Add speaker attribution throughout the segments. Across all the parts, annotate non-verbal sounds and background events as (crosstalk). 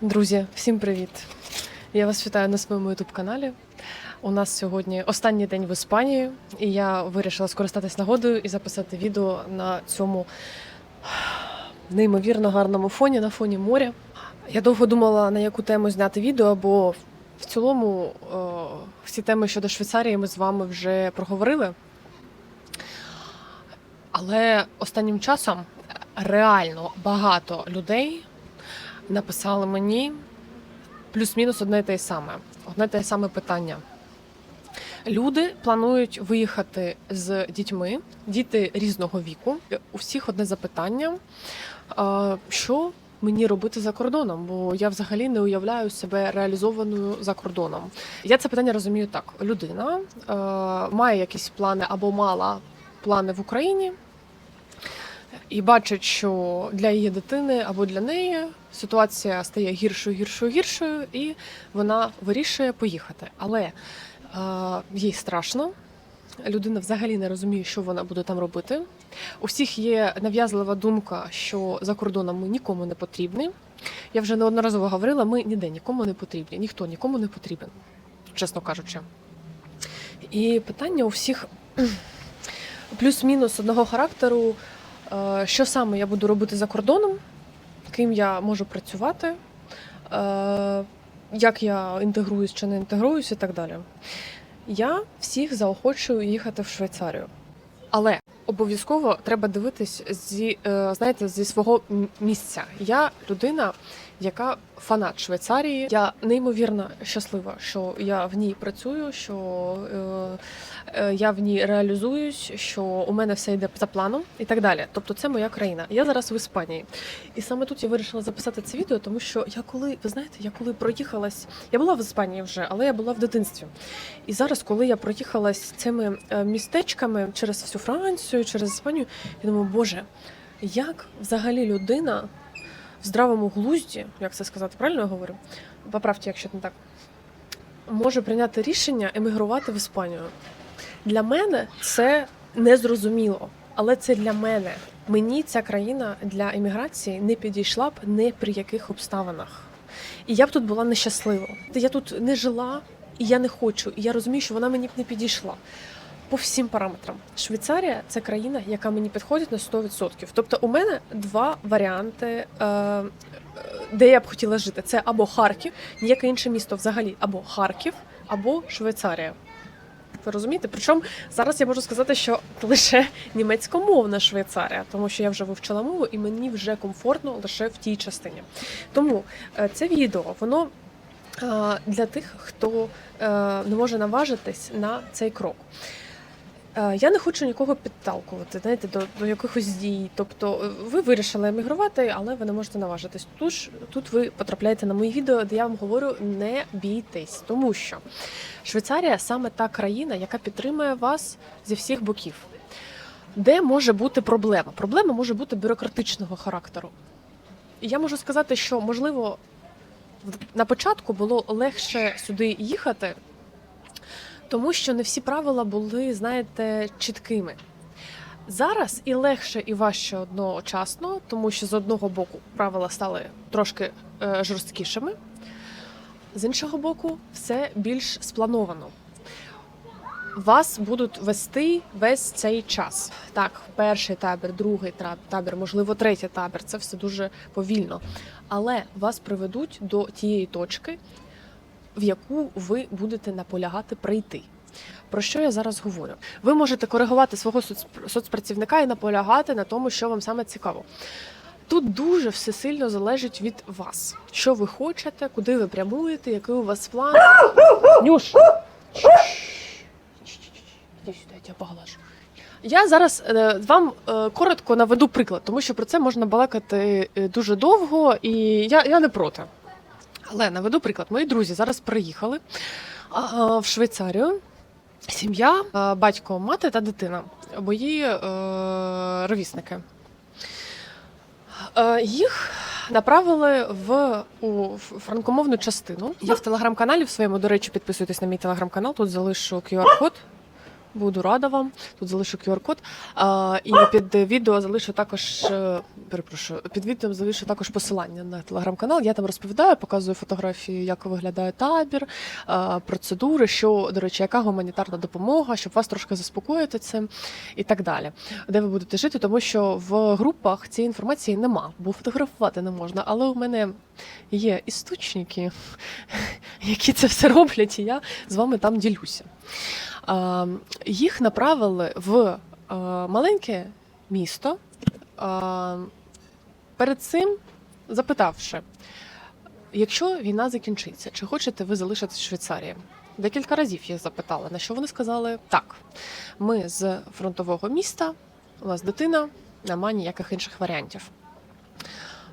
Speaker 1: Друзі, всім привіт! Я вас вітаю на своєму youtube каналі. У нас сьогодні останній день в Іспанії, і я вирішила скористатись нагодою і записати відео на цьому неймовірно гарному фоні, на фоні моря. Я довго думала, на яку тему зняти відео, бо в цілому е, всі теми щодо Швейцарії ми з вами вже проговорили. Але останнім часом реально багато людей написали мені плюс-мінус одне те саме. Одне те саме питання. Люди планують виїхати з дітьми, діти різного віку. У всіх одне запитання: що мені робити за кордоном? Бо я взагалі не уявляю себе реалізованою за кордоном. Я це питання розумію так: людина має якісь плани або мала плани в Україні. І бачить, що для її дитини або для неї ситуація стає гіршою, гіршою, гіршою, і вона вирішує поїхати. Але е, їй страшно. Людина взагалі не розуміє, що вона буде там робити. У всіх є нав'язлива думка, що за кордоном ми нікому не потрібні. Я вже неодноразово говорила, ми ніде нікому не потрібні, ніхто нікому не потрібен, чесно кажучи. І питання у всіх (clears throat) плюс-мінус одного характеру. Е, Що саме я буду робити за кордоном, ким я можу працювати, е, як я інтегруюсь чи не інтегруюсь і так далі. Я всіх заохочую їхати в Швейцарію. Але обов'язково треба дивитись зі, е, знаєте, зі свого місця. Я людина, яка фанат Швейцарії. Я неймовірно щаслива, що я в ній працюю, що е, е, я в ній реалізуюсь, що у мене все йде за планом і так далі. Тобто, це моя країна. Я зараз в Іспанії, і саме тут я вирішила записати це відео, тому що я коли ви знаєте, я коли проїхалась, я була в Іспанії вже, але я була в дитинстві. І зараз, коли я проїхалась цими е, містечками через всю Францію, через Іспанію, я думаю, боже, як взагалі людина здравому глузді, як це сказати, правильно я говорю? Поправте, якщо не так, може прийняти рішення емігрувати в Іспанію. Для мене це незрозуміло, але це для мене. Мені ця країна для еміграції не підійшла б ні при яких обставинах. І я б тут була нещаслива. Я тут не жила, і я не хочу. І я розумію, що вона мені б не підійшла. По всім параметрам. Швейцарія це країна, яка мені підходить на 100%. Тобто, у мене два варіанти, е, е, де я б хотіла жити: це або Харків, ніяке інше місто взагалі, або Харків, або Швейцарія. Ви розумієте? Причому зараз я можу сказати, що лише німецькомовна Швейцарія, тому що я вже вивчила мову і мені вже комфортно лише в тій частині. Тому е, це відео, воно е, для тих, хто не може наважитись на цей крок. Е, Я не хочу нікого підталкувати, знаєте, до, до якихось дій. Тобто, е, ви вирішили емігрувати, але ви не можете наважитись. Тут тут ви потрапляєте на мої відео, де я вам говорю, не бійтесь, тому що Швейцарія саме та країна, яка підтримує вас зі всіх боків. Де може бути проблема? Проблема може бути бюрократичного характеру. І я можу сказати, що можливо на початку було легше сюди їхати, тому що не всі правила були, знаєте, чіткими. Зараз і легше, і важче одночасно, тому що з одного боку правила стали трошки е, жорсткішими, з іншого боку, все більш сплановано. Вас будуть вести весь цей час. Так, перший табір, другий табір, можливо, третій табір. Це все дуже повільно. Але вас приведуть до тієї точки, в яку ви будете наполягати прийти. Про що я зараз говорю? Ви можете коригувати свого соцпрацівника і наполягати на тому, що вам саме цікаво. Тут дуже все сильно залежить від вас, що ви хочете, куди ви прямуєте, який у вас план. Нюш! Іди сюди, я тебе поглажу. Я зараз е, вам е, коротко наведу приклад, тому що про це можна балакати е, дуже довго, і я, я не проти. Але наведу приклад. Мої друзі зараз приїхали в Швейцарію. Сім'я, батько, мати та дитина. Мої е, ровісники. Е, їх направили в у франкомовну частину. Я в телеграм-каналі в своєму, до речі, підписуйтесь на мій телеграм-канал. Тут залишу QR-код. Буду рада вам. Тут залишу QR-код. А, і під відео залишу також. е, Перепрошую, під відео залишу також посилання на телеграм-канал. Я там розповідаю, показую фотографії, як виглядає табір, е, процедури, що, до речі, яка гуманітарна допомога, щоб вас трошки заспокоїти цим і так далі. Де ви будете жити, тому що в групах цієї інформації нема, бо фотографувати не можна. Але у мене є істочники, які це все роблять, і я з вами там ділюся. Їх направили в е, маленьке місто. Перед цим запитавши, якщо війна закінчиться, чи хочете ви залишитись в Швейцарії? Декілька разів їх запитала, на що вони сказали так. Ми з фронтового міста, у вас дитина, нема ніяких інших варіантів.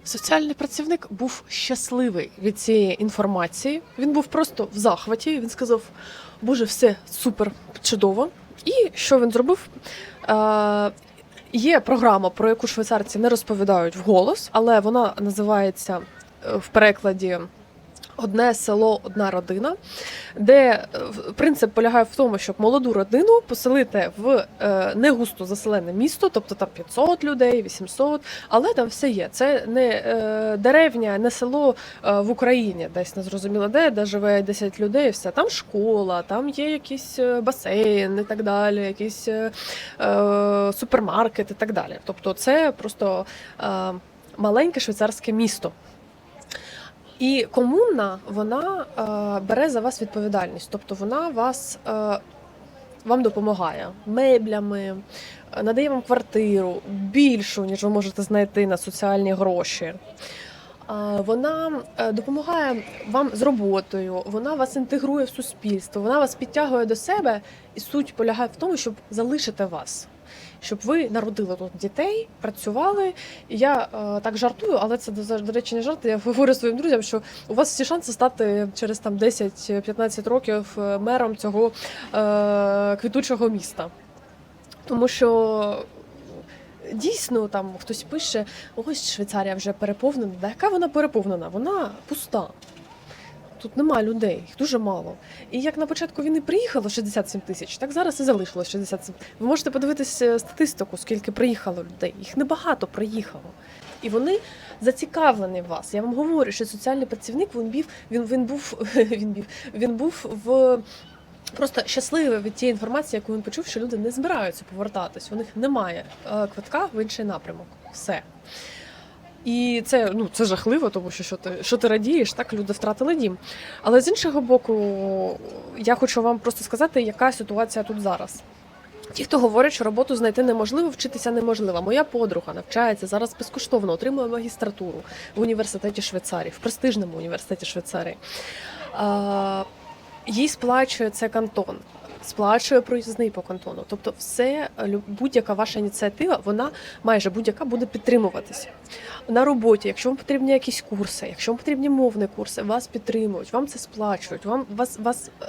Speaker 1: Соціальний працівник був щасливий від цієї інформації. Він був просто в захваті. Він сказав: Боже, все супер чудово. І що він зробив? Е, є програма, про яку швейцарці не розповідають вголос, але вона називається е, в перекладі Одне село, одна родина, де е, принцип полягає в тому, щоб молоду родину поселити в е, не густо заселене місто, тобто там 500 людей, 800, але там все є. Це не е, деревня, не село в Україні, десь незрозуміло де, де живе 10 людей, все. Там школа, там є якийсь басейн і так далі, якийсь супермаркет і так далі. Тобто це просто маленьке швейцарське місто. І комуна вона е, бере за вас відповідальність, тобто вона вас е, вам допомагає меблями, е, надає вам квартиру більшу, ніж ви можете знайти на соціальні гроші. Вона допомагає вам з роботою, вона вас інтегрує в суспільство, вона вас підтягує до себе, і суть полягає в тому, щоб залишити вас. Щоб ви народили тут дітей, працювали. І я е, так жартую, але це до, речі не жарт. Я (laughs) говорю своїм друзям, що у вас всі шанси стати через там 10-15 років е, мером цього е, квітучого міста. Тому що дійсно там хтось пише: ось Швейцарія вже переповнена. Да яка вона переповнена? Вона пуста. Тут нема людей, їх дуже мало. І як на початку війни приїхало 67 тисяч, так зараз і залишилось 67. Ви можете подивитися статистику, скільки приїхало людей. Їх небагато приїхало. І вони зацікавлені в вас. Я вам говорю, що соціальний працівник він бів, він, він був (laughs) він бів, він був в. Просто щасливий від тієї інформації, яку він почув, що люди не збираються повертатись. У них немає е, квитка в інший напрямок. Все. І це ну це жахливо, тому що що ти що ти радієш, так люди втратили дім. Але з іншого боку, я хочу вам просто сказати, яка ситуація тут зараз. Ті, хто говорять, що роботу знайти неможливо, вчитися неможливо. Моя подруга навчається зараз безкоштовно, отримує магістратуру в університеті Швейцарії, в престижному університеті Швейцарії. Їй сплачує це кантон, сплачує проїзний по кантону. Тобто, все будь-яка ваша ініціатива, вона майже будь-яка буде підтримуватися. На роботі, якщо вам потрібні якісь курси, якщо вам потрібні мовні курси, вас підтримують, вам це сплачують, вам вас вас е,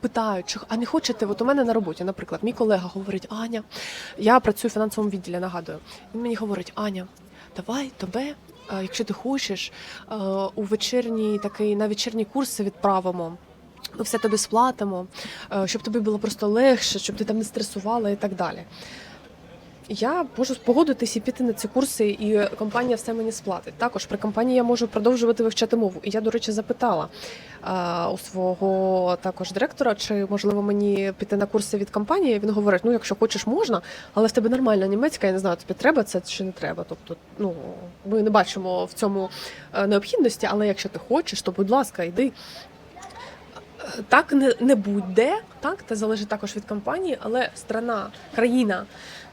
Speaker 1: питають, чи а не хочете? От у мене на роботі, наприклад, мій колега говорить: Аня, я працюю в фінансовому відділі. Нагадую, він мені говорить: Аня, давай тебе. е, Якщо ти хочеш, е, у вечірній такий на вечірні курси відправимо. Ми все тобі сплатимо, е, щоб тобі було просто легше, щоб ти там не стресувала і так далі. Я можу погодитись і піти на ці курси, і компанія все мені сплатить. Також при компанії я можу продовжувати вивчати мову. І я, до речі, запитала а, у свого також директора, чи можливо мені піти на курси від компанії. Він говорить: ну, якщо хочеш, можна, але в тебе нормальна німецька, я не знаю, тобі треба це чи не треба. Тобто, ну ми не бачимо в цьому е, необхідності, але якщо ти хочеш, то будь ласка, йди. Так не, не будь-де, так, це залежить також від компанії, але страна, країна,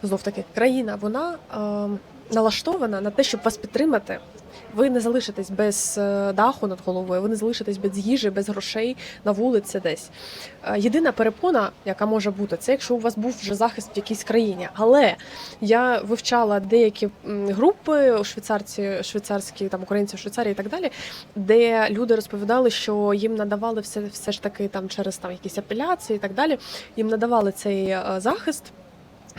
Speaker 1: знов таки, країна, вона е, налаштована на те, щоб вас підтримати. Ви не залишитесь без е, даху над головою, ви не залишитесь без їжі, без грошей на вулиці десь. Е, Єдина перепона, яка може бути, це якщо у вас був вже захист в якійсь країні. Але я вивчала деякі групи у швейцарці, швейцарські там українці в Швейцарії і так далі, де люди розповідали, що їм надавали все, все ж таки там через там якісь апеляції і так далі. Їм надавали цей е, захист.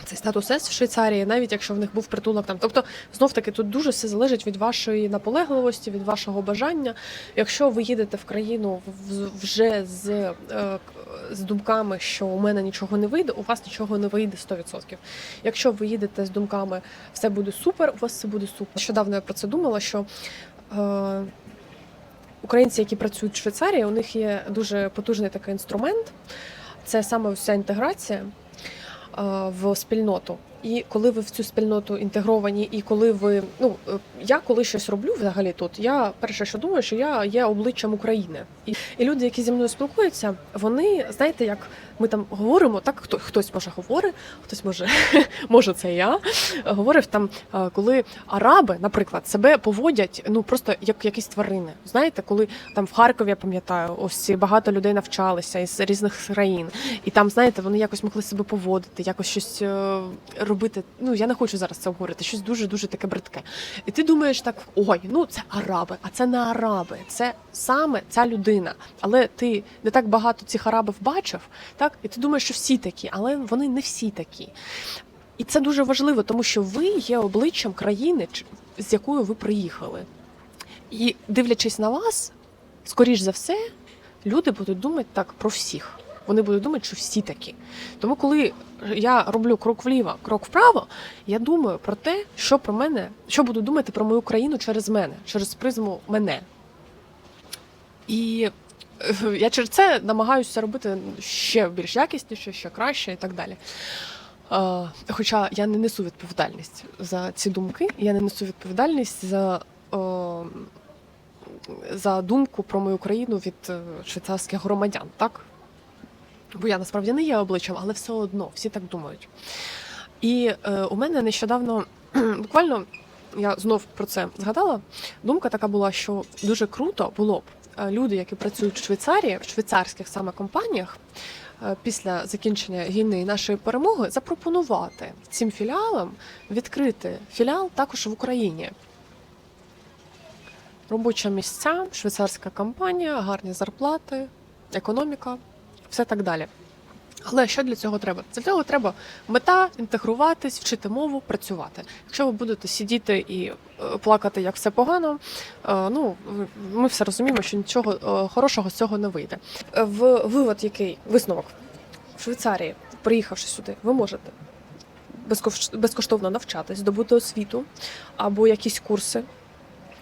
Speaker 1: Цей статус С в Швейцарії, навіть якщо в них був притулок там. Тобто, знов таки, тут дуже все залежить від вашої наполегливості, від вашого бажання. Якщо ви їдете в країну вже з, е, з думками, що у мене нічого не вийде, у вас нічого не вийде 100%. Якщо ви їдете з думками все буде супер, у вас все буде супер. Нещодавно я про це думала, що. Е, Українці, які працюють в Швейцарії, у них є дуже потужний такий інструмент. Це саме вся інтеграція в спільноту. І коли ви в цю спільноту інтегровані, і коли ви ну е, я коли щось роблю взагалі тут, я перше, що думаю, що я є обличчям України, і, і люди, які зі мною спілкуються, вони знаєте, як ми там говоримо, так хто хтось може говорить, хтось може, (laughs) може це я говорив там, е, коли араби, наприклад, себе поводять ну просто як якісь тварини. Знаєте, коли там в Харкові я пам'ятаю, ось багато людей навчалися із різних країн, і там, знаєте, вони якось могли себе поводити, якось щось е, робити. Ну я не хочу зараз це говорити, щось дуже дуже таке бридке. І ти думаєш так: ой, ну це араби, а це не араби, це саме ця людина. Але ти не так багато цих арабів бачив, так і ти думаєш, що всі такі, але вони не всі такі. І це дуже важливо, тому що ви є обличчям країни, з якою ви приїхали. І дивлячись на вас, скоріш за все, люди будуть думати так про всіх. Вони будуть думати, що всі такі. Тому, коли я роблю крок вліво, крок вправо, я думаю про те, що про мене, що буду думати про мою країну через мене, через призму мене. І е, я через це намагаюся робити ще більш якісніше, ще краще і так далі. Хоча я не несу відповідальність за ці думки, я не несу відповідальність за, за думку про мою країну від е, швейцарських громадян, так? Бо я насправді не є обличчям, але все одно всі так думають. І е, у мене нещодавно, (clears throat) буквально я знов про це згадала. Думка така була, що дуже круто було б е, люди, які працюють в Швейцарії, в швейцарських саме компаніях, е, після закінчення війни нашої перемоги запропонувати цим філіалам відкрити філіал також в Україні. Робочі місця, швейцарська компанія, гарні зарплати, економіка, все так далі. Але що для цього треба? Для цього треба мета інтегруватись, вчити мову, працювати. Якщо ви будете сидіти і е, плакати, як все погано, е, ну ми все розуміємо, що нічого е, хорошого з цього не вийде. В вивод, який висновок в Швейцарії, приїхавши сюди, ви можете безкош- безкоштовно навчатись, здобути освіту або якісь курси.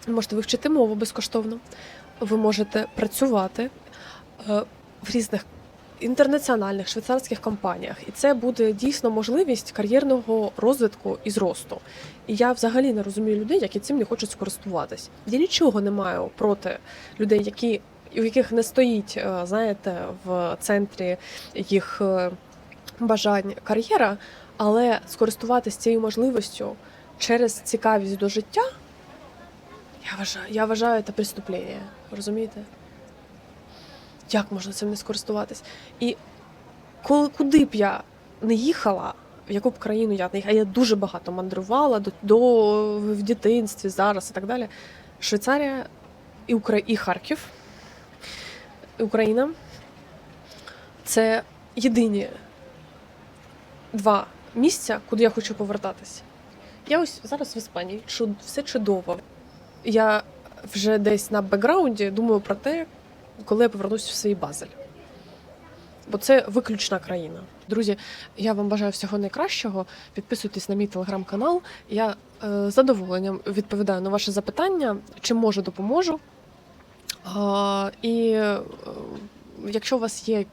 Speaker 1: Ви можете вивчити мову безкоштовно. Ви можете працювати в різних інтернаціональних швейцарських компаніях, і це буде дійсно можливість кар'єрного розвитку і зросту. І я взагалі не розумію людей, які цим не хочуть скористуватись. Я нічого не маю проти людей, які у яких не стоїть, е, знаєте, в центрі їх е, бажань кар'єра, але скористуватись цією можливістю через цікавість до життя. Я вважаю, я вважаю це преступлення. Розумієте? Як можна цим не скористуватись? І коли куди б я не їхала, в яку б країну я не їхала, я дуже багато мандрувала до, до в дитинстві, зараз і так далі. Швейцарія і, Укра... і Харків, і Україна це єдині два місця, куди я хочу повертатися. Я ось зараз в Іспанії, все чудово. Я вже десь на бекграунді думаю про те, коли я повернусь в свій базель. Бо це виключна країна. Друзі, я вам бажаю всього найкращого. Підписуйтесь на мій телеграм-канал. Я е, з задоволенням відповідаю на ваші запитання, чим можу, допоможу. А, і е, якщо у вас є.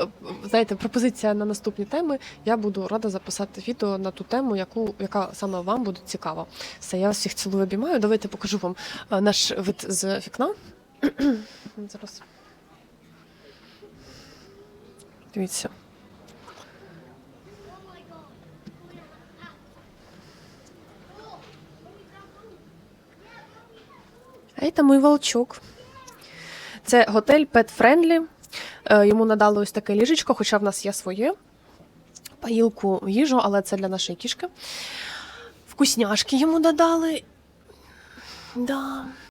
Speaker 1: е, Знаєте, пропозиція на наступні теми, я буду рада записати відео на ту тему, яку, яка саме вам буде цікава. Все, я вас всіх цілую обіймаю. Давайте покажу вам е, наш вид з вікна. Зараз. Дивіться. А це мій волчок. Це готель Pet Friendly. Е, Йому надали ось таке ліжечко, хоча в нас є своє. Паїлку їжу, але це для нашої кішки. Вкусняшки йому додали. Да.